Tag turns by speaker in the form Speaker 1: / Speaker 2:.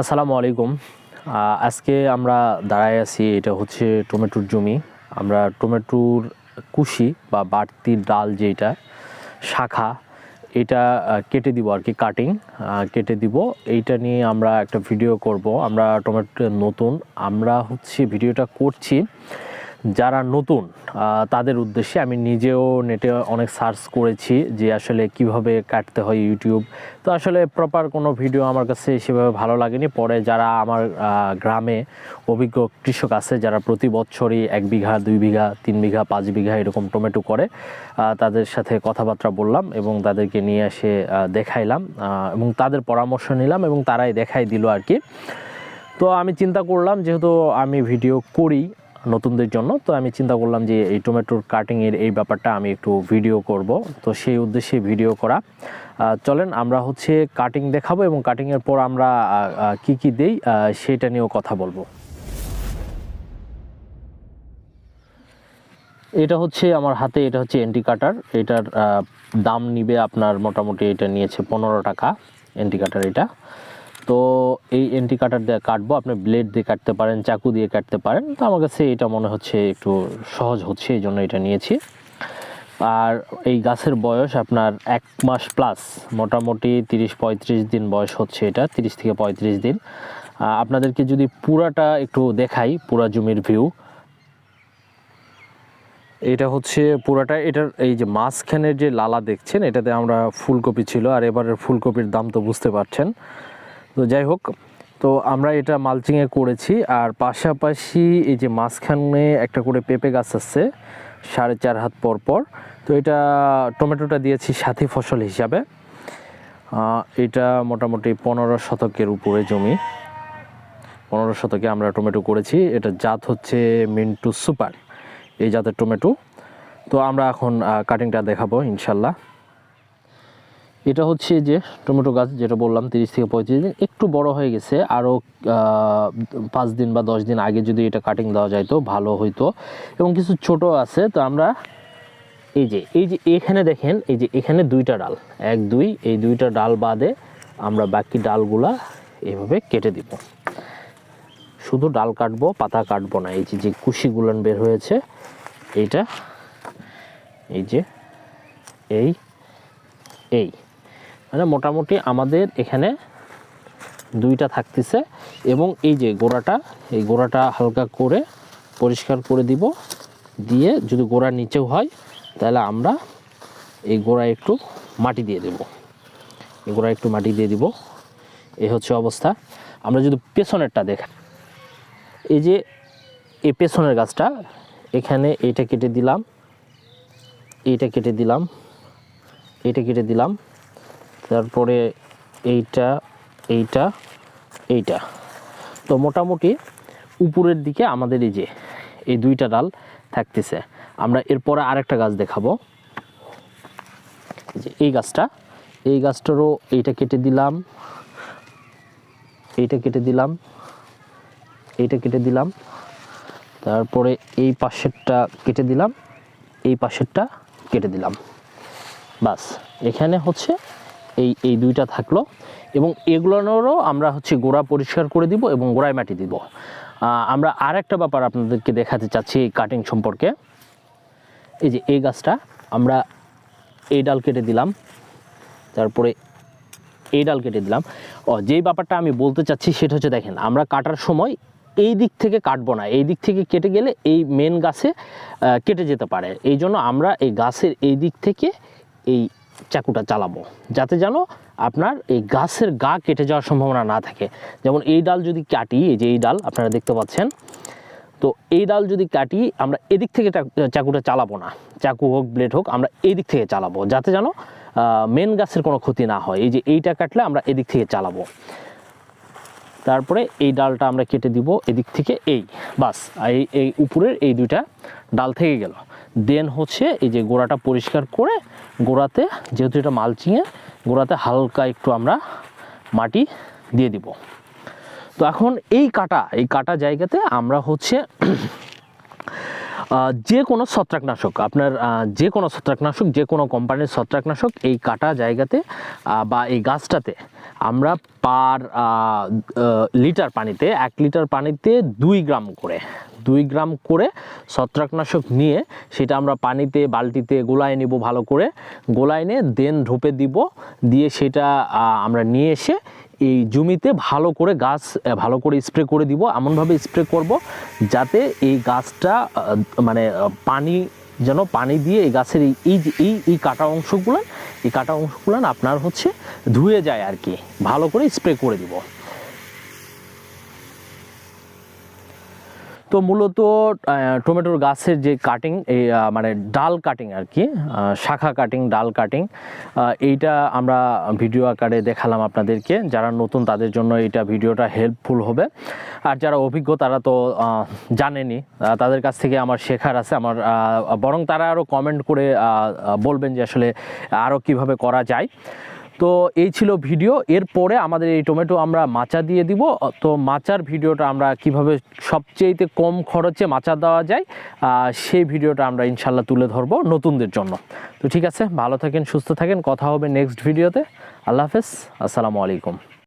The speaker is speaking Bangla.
Speaker 1: আসসালামু আলাইকুম। আজকে আমরা দাঁড়ায় আছি, এটা হচ্ছে টমেটোর জমি। আমরা টমেটোর কুশি বা বাড়তি ডাল যেটা, শাখা, এটা কেটে দিব আর কি কাটিং কেটে দিব। এইটা নিয়ে আমরা একটা ভিডিও করব। আমরা টমেটো নতুন, আমরা হচ্ছে ভিডিওটা করছি। যারা নতুন তাদের উদ্দেশ্যে আমি নিজেও নেটে অনেক সার্চ করেছি যে আসলে কীভাবে কাটতে হয় ইউটিউব। তো আসলে প্রপার কোনো ভিডিও আমার কাছে সেভাবে ভালো লাগেনি। পরে যারা আমার গ্রামে অভিজ্ঞ কৃষক আছে, যারা প্রতি বছরই এক বিঘা, দুই বিঘা, তিন বিঘা, পাঁচ বিঘা এরকম টমেটো করে তাদের সাথে কথাবার্তা বললাম এবং তাদেরকে নিয়ে এসে দেখাইলাম এবং তাদের পরামর্শ নিলাম এবং তারাই দেখাই দিল আর কি। তো আমি চিন্তা করলাম, যেহেতু আমি ভিডিও করি নতুনদের জন্য। তো আমি চিন্তা করলাম যে এই টমেটোর কাটিংয়ের এই ব্যাপারটা আমি একটু ভিডিও করব। তো সেই উদ্দেশ্যে ভিডিও করা। চলেন আমরা হচ্ছে কাটিং দেখাবো এবং কাটিংয়ের পর আমরা কি কি দেই সেটা নিয়েও কথা বলব। এটা হচ্ছে আমার হাতে, এটা হচ্ছে এন্টি কাটার এটার দাম নিবে আপনার মোটামুটি এটা নিয়েছে পনেরো টাকা এন্টি কাটার এটা। তো এই এন্টি কাটার দিয়ে কাটবো। আপনি ব্লেড দিয়ে কাটতে পারেন, চাকু দিয়ে কাটতে পারেন। তো আমার কাছে এটা মনে হচ্ছে একটু সহজ হচ্ছে, এই জন্য এটা নিয়েছি। আর এই গাছের বয়স আপনার এক মাস প্লাস মোটামুটি তিরিশ পঁয়ত্রিশ দিন বয়স হচ্ছে এটা, তিরিশ থেকে পঁয়ত্রিশ দিন। আপনাদেরকে যদি পুরাটা একটু দেখাই, পুরা জমির ভিউ এটা হচ্ছে পুরাটা, এটার এই যে মাঝখানের যে লালা দেখছেন, এটাতে আমরা ফুলকপি ছিল, আর এবারের ফুলকপির দাম তো বুঝতে পারছেন। তো যাই হোক, তো আমরা এটা মালচিংয়ে করেছি আর পাশাপাশি এই যে মাঝখানে একটা করে পেঁপে গাছ আছে, সাড়ে চার হাত পর পর, তো এটা টমেটোটা দিয়েছি সাথী ফসল হিসাবে। এটা মোটামুটি পনেরো শতকের উপরে জমি। পনেরো শতকে আমরা টমেটো করেছি, এটা জাত হচ্ছে মিন্টু সুপার, এই জাতের টমেটো। তো আমরা এখন কাটিংটা দেখাবো ইনশাল্লাহ। এটা হচ্ছে যে টমেটো গাছ যেটা বললাম, তিরিশ থেকে পঁয়ত্রিশ দিন, একটু বড় হয়ে গেছে আরও পাঁচ দিন বা দশ দিন আগে যদি এটা কাটিং দেওয়া যায় তো ভালো হইতো। এবং কিছু ছোট আছে, তো আমরা এই যে এই যে এখানে দেখেন, এই যে এখানে দুইটা ডাল, এক, দুই, এই দুইটা ডাল বাদে আমরা বাকি ডালগুলা এভাবে কেটে দিব। শুধু ডাল কাটবো, পাতা কাটবো না, এই যে যে কুশিগুলান বের হয়েছে, এইটা, এই যে, এই এই মানে মোটামুটি আমাদের এখানে দুইটা থাকতেছে এবং এই যে গোড়াটা, এই গোড়াটা হালকা করে পরিষ্কার করে দিব। দিয়ে যদি গোড়ার নিচেও হয়, তাহলে আমরা এই গোড়ায় একটু মাটি দিয়ে দেব। এই গোড়ায় একটু মাটি দিয়ে দিব। এই হচ্ছে অবস্থা। আমরা যদি পেছনেরটা দেখ এই যে এই পেছনের গাছটা, এখানে এইটা কেটে দিলাম, এইটা কেটে দিলাম, এইটা কেটে দিলাম। তারপরে এইটা এইটা এইটা। তো মোটামুটি উপরের দিকে আমাদের এই যে, এই দুইটা ডাল থাকতেছে। আমরা এরপরে আরেকটা গাছ দেখাবো। যে এই গাছটা, এই গাছটারও এইটা কেটে দিলাম। এইটা কেটে দিলাম। এইটা কেটে দিলাম। তারপরে এই পাশেরটা কেটে দিলাম। এই পাশেরটা কেটে দিলাম। বাস, এখানে হচ্ছে এই এই দুইটা থাকল। এবং এগুলোরও আমরা হচ্ছে গোড়া পরিষ্কার করে দিব এবং গোড়ায় মাটি দিব। আমরা আর একটা ব্যাপার আপনাদেরকে দেখাতে চাচ্ছি এই কাটিং সম্পর্কে। এই যে এই গাছটা আমরা এই ডাল কেটে দিলাম। তারপরে এই ডাল কেটে দিলাম। ও, যেই ব্যাপারটা আমি বলতে চাচ্ছি সেটা হচ্ছে দেখেন, আমরা কাটার সময় এই দিক থেকে কাটবো না। এই দিক থেকে কেটে গেলে এই মেন গাছে কেটে যেতে পারে। এই জন্য আমরা এই গাছের এই দিক থেকে এই চাকুটা চালাবো। যাতে যেন আপনার এই গাছের গা কেটে যাওয়ার সম্ভাবনা না থাকে। যেমন এই ডাল যদি কাটি, এই যে এই ডাল, আপনারা দেখতে পাচ্ছেন। তো এই ডাল যদি কাটি, আমরা এদিক থেকে চাকুটা চালাবো না। চাকু হোক, ব্লেড হোক, আমরা এদিক দিক থেকে চালাবো। যাতে যেন মেন গাছের কোনো ক্ষতি না হয়। এই যে এইটা কাটলে আমরা এদিক থেকে চালাবো। তারপরে এই ডালটা আমরা কেটে দিব এদিক থেকে এই। বাস এই এই উপরের এই দুইটা ডাল থেকে গেল। দেন হচ্ছে এই যে গোড়াটা পরিষ্কার করে গোড়াতে, যেহেতু এটা মালচিংয়ে, গোড়াতে হালকা একটু আমরা মাটি দিয়ে দিব। তো এখন এই কাটা এই কাটা জায়গাতে আমরা হচ্ছে যে কোনো ছত্রাকনাশক, আপনার যে কোনো ছত্রাকনাশক, যে কোনো কোম্পানির ছত্রাকনাশক এই কাটা জায়গাতে বা এই গাছটাতে আমরা পার লিটার পানিতে, এক লিটার পানিতে দুই গ্রাম করে, দুই গ্রাম করে ছত্রাকনাশক নিয়ে সেটা আমরা পানিতে, বালতিতে গোলায় নিব ভালো করে, গোলায় নিয়ে দেন ঢোপে দিব, দিয়ে সেটা আমরা নিয়ে এসে এই জমিতে ভালো করে গাছ ভালো করে স্প্রে করে দিব, এমনভাবে স্প্রে করব যাতে এই গাছটা মানে পানি, যেন পানি দিয়ে এই গাছের এই এই এই কাটা অংশগুলো, এই কাটা অংশগুলো আপনার হচ্ছে ধুয়ে যায় আর কি। ভালো করে স্প্রে করে দিব। তো মূলত টমেটোর গাছের যে কাটিং এই মানে ডাল কাটিং আর কি শাখা কাটিং ডাল কাটিং এইটা আমরা ভিডিও আকারে দেখালাম আপনাদেরকে। যারা নতুন তাদের জন্য এইটা ভিডিওটা হেল্পফুল হবে। আর যারা অভিজ্ঞ তারা তো জানেনি তাদের কাছ থেকে আমার শেখার আছে। আমার বরং তারা আরও কমেন্ট করে বলবেন যে আসলে আরও কীভাবে করা যায়। তো এই ছিল ভিডিও। এরপরে আমাদের এই টমেটো আমরা মাচা দিয়ে দিব। তো মাচার ভিডিওটা আমরা কীভাবে সবচেয়েতে কম খরচে মাচা দেওয়া যায় সেই ভিডিওটা আমরা ইনশাল্লাহ তুলে ধরব নতুনদের জন্য। তো ঠিক আছে, ভালো থাকেন, সুস্থ থাকেন। কথা হবে নেক্সট ভিডিওতে। আল্লাহ হাফেজ, আসসালামু আলাইকুম।